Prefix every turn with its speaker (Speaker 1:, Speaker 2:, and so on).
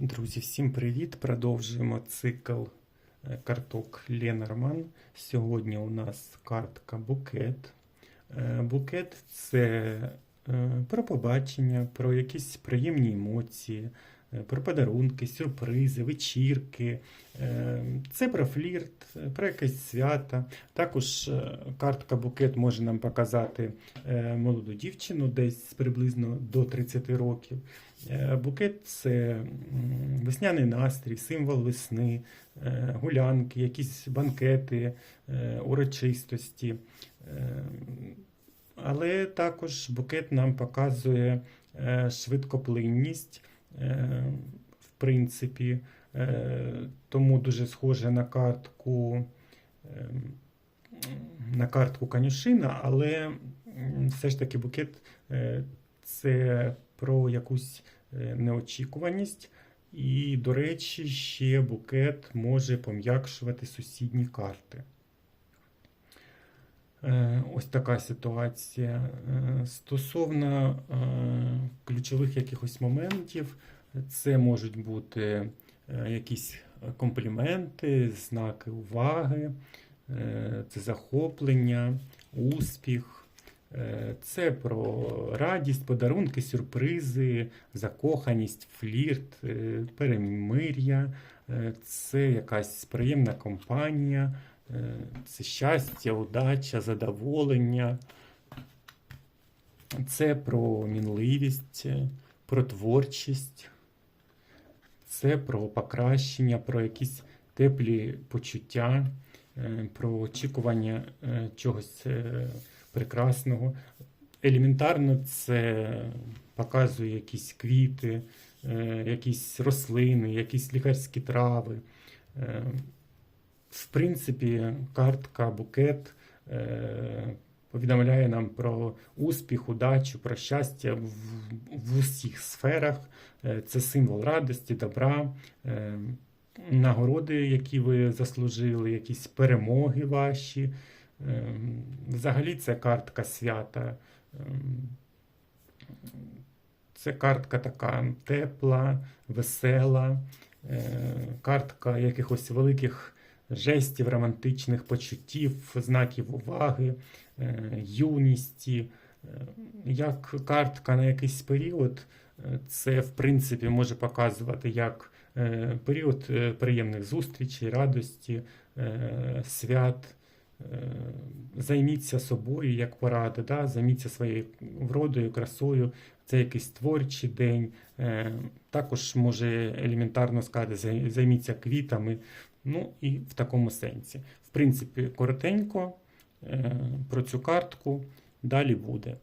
Speaker 1: Друзі, всім привіт! Продовжуємо цикл е, карток Ленорман. Сьогодні у нас картка Букет. Е, Букет це е, про побачення, про якісь приємні емоції, про подарунки, сюрпризи, вечірки. Е, Це про флірт, е, про якесь свято. Також е, картка Букет може нам показати е, молоду дівчину десь приблизно до 30 років. Е, Букет це весняний настрій, символ весни, е, гулянки, якісь банкети, е, урочистості. Е, Але також букет нам показує е, швидкоплинність, е, в принципі, Е, тому дуже схоже на картку. е, На картку конюшина, але все ж таки букет е, це про якусь е, неочікуваність. І, до речі, ще букет може пом'якшувати сусідні карти. Е, Ось така ситуація. Е, Стосовно е, ключових якихось моментів, це можуть бути якісь компліменти, знаки уваги, це захоплення, успіх. Це про радість, подарунки, сюрпризи, закоханість, флірт, перемир'я, це якась приємна компанія, це щастя, удача, задоволення. Це про мінливість, е, про творчість, це про покращення, про якісь теплі почуття, е, про очікування е, чогось е, прекрасного. Елементарно це показує якісь квіти, е, якісь рослини, якісь лікарські трави. В принципі, картка, букет е, повідомляє нам про успіх, удачу, про щастя в, в усіх сферах. Е, Це символ радості, добра, е, нагороди, які ви заслужили, якісь перемоги ваші. Взагалі це картка свята. Це картка така тепла, весела, картка якихось великих жестів, романтичних почуттів, знаків уваги, е, юності. Е, Як картка на якийсь період, е, це в принципі може показувати як період приємних зустрічей, радості, свят. Займіться собою, як порада, да? займіться своєю вродою, красою. Це якийсь творчий день. Також може елементарно сказати, займіться квітами. Ну і в такому сенсі. В принципі, коротенько е, про цю картку далі буде.